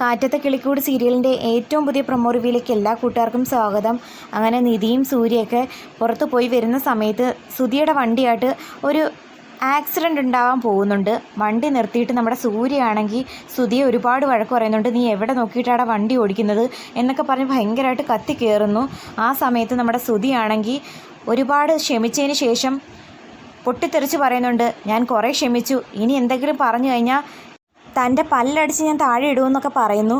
കാറ്റത്തെ കിളിക്കൂട് സീരിയലിന്റെ ഏറ്റവും പുതിയ പ്രൊമോ റിവ്യൂയിലേക്ക് എല്ലാ കൂട്ടുകാർക്കും സ്വാഗതം. അങ്ങനെ നിധിയും സൂര്യയൊക്കെ പുറത്ത് പോയി വരുന്ന സമയത്ത് സുധിയുടെ വണ്ടിയായിട്ട് ഒരു ആക്സിഡന്റ് ഉണ്ടാവാൻ പോകുന്നുണ്ട്. വണ്ടി നിർത്തിയിട്ട് നമ്മുടെ സൂര്യയാണെങ്കിൽ സുധിയെ ഒരുപാട് വഴക്ക് പറയുന്നുണ്ട്. നീ എവിടെ നോക്കിയിട്ടാണ് വണ്ടി ഓടിക്കുന്നത്? എന്നൊക്കെ പറഞ്ഞ് ഭയങ്കരമായിട്ട് കത്തി കയറുന്നു ആ സമയത്ത് നമ്മുടെ സുധിയാണെങ്കിൽ ഒരുപാട് ക്ഷമിച്ചതിന് ശേഷം പൊട്ടിത്തെറിച്ച് പറയുന്നുണ്ട് ഞാൻ കുറേ ക്ഷമിച്ചു. ഇനി എന്തെങ്കിലും പറഞ്ഞു കഴിഞ്ഞാൽ തന്റെ പല്ലടിച്ച് ഞാൻ താഴെ ഇടുമെന്നൊക്കെ പറയുന്നു.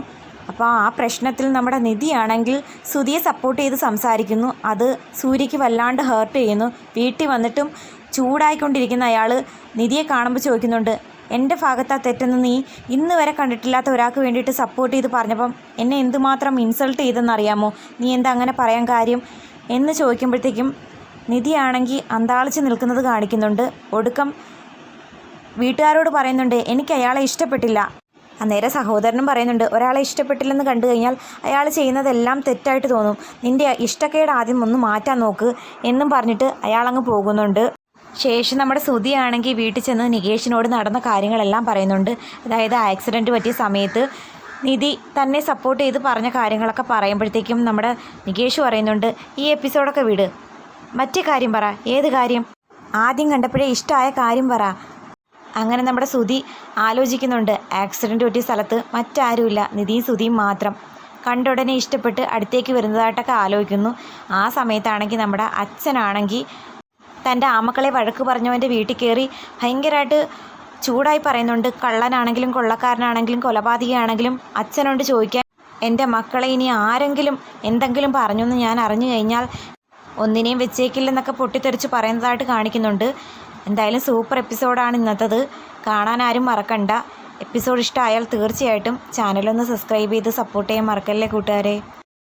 അപ്പോൾ ആ പ്രശ്നത്തിൽ നമ്മുടെ നിധിയാണെങ്കിൽ സുധിയെ സപ്പോർട്ട് ചെയ്ത് സംസാരിക്കുന്നു. അത് സൂര്യയ്ക്ക് വല്ലാണ്ട് ഹേർട്ട് ചെയ്യുന്നു. വീട്ടിൽ വന്നിട്ടും ചൂടായിക്കൊണ്ടിരിക്കുന്ന അയാൾ നിധിയെ കാണുമ്പോൾ ചോദിക്കുന്നുണ്ട് എന്റെ ഭാഗത്താ തെറ്റെന്ന് നീ ഇന്ന് വരെ കണ്ടിട്ടില്ലാത്ത ഒരാൾക്ക് വേണ്ടിയിട്ട് സപ്പോർട്ട് ചെയ്ത് പറഞ്ഞപ്പം എന്നെ എന്തുമാത്രം ഇൻസൾട്ട് ചെയ്തെന്നറിയാമോ? നീ എന്താ അങ്ങനെ പറയാൻ കാര്യം? എന്ന് ചോദിക്കുമ്പോഴത്തേക്കും നിധിയാണെങ്കിൽ അന്താളിച്ച് നിൽക്കുന്നത് കാണിക്കുന്നുണ്ട്. ഒടുക്കം വീട്ടുകാരോട് പറയുന്നുണ്ട് എനിക്ക് അയാളെ ഇഷ്ടപ്പെട്ടില്ല. അന്നേരം സഹോദരനും പറയുന്നുണ്ട് ഒരാളെ ഇഷ്ടപ്പെട്ടില്ലെന്ന് കണ്ടു കഴിഞ്ഞാൽ അയാൾ ചെയ്യുന്നതെല്ലാം തെറ്റായിട്ട് തോന്നും. നിന്റെ ഇഷ്ടക്കേട് ആദ്യം ഒന്ന് മാറ്റാൻ നോക്ക് എന്നും പറഞ്ഞിട്ട് അയാൾ അയാളങ്ങ് പോകുന്നുണ്ട്. ശേഷം നമ്മുടെ സുതിയാണെങ്കിൽ വീട്ടിൽ ചെന്ന് നികേഷിനോട് നടന്ന കാര്യങ്ങളെല്ലാം പറയുന്നുണ്ട്. അതായത് ആക്സിഡന്റ് പറ്റിയ സമയത്ത് നിധി തന്നെ സപ്പോർട്ട് ചെയ്ത് പറഞ്ഞ കാര്യങ്ങളൊക്കെ പറയുമ്പോഴത്തേക്കും നമ്മുടെ നികേഷ് പറയുന്നുണ്ട് ഈ എപ്പിസോഡൊക്കെ വിട്. മറ്റേ കാര്യം പറ. ഏത് കാര്യം? ആദ്യം കണ്ടപ്പോഴേ ഇഷ്ടമായ കാര്യം പറ. അങ്ങനെ നമ്മുടെ സുധി ആലോചിക്കുന്നുണ്ട്. ആക്സിഡന്റ് പറ്റിയ സ്ഥലത്ത് മറ്റാരുമില്ല. നിധിയും സുധിയും മാത്രം. കണ്ട ഉടനെ ഇഷ്ടപ്പെട്ട് അടുത്തേക്ക് വരുന്നതായിട്ടൊക്കെ ആലോചിക്കുന്നു. ആ സമയത്താണെങ്കിൽ നമ്മുടെ അച്ഛനാണെങ്കിൽ തന്റെ ആമക്കളെ വഴക്ക് പറഞ്ഞവന്റെ വീട്ടിൽ കയറി ഭയങ്കരമായിട്ട് ചൂടായി പറയുന്നുണ്ട്. കള്ളനാണെങ്കിലും കൊള്ളക്കാരനാണെങ്കിലും കൊലപാതകയാണെങ്കിലും അച്ഛനോട് ചോദിക്കാൻ എന്റെ മക്കളെ ഇനി ആരെങ്കിലും എന്തെങ്കിലും പറഞ്ഞു എന്ന് ഞാൻ അറിഞ്ഞു കഴിഞ്ഞാൽ ഒന്നിനെയും വെച്ചേക്കില്ലെന്നൊക്കെ പൊട്ടിത്തെറിച്ച് പറയുന്നതായിട്ട് കാണിക്കുന്നുണ്ട്. എന്തായാലും സൂപ്പർ എപ്പിസോഡാണ് ഇന്നത്തത്. കാണാൻ ആരും മറക്കണ്ട. എപ്പിസോഡ് ഇഷ്ടമായാൽ തീർച്ചയായിട്ടും ചാനലൊന്ന് സബ്സ്ക്രൈബ് ചെയ്ത് സപ്പോർട്ട് ചെയ്യാൻ മറക്കല്ലേ കൂട്ടുകാരെ?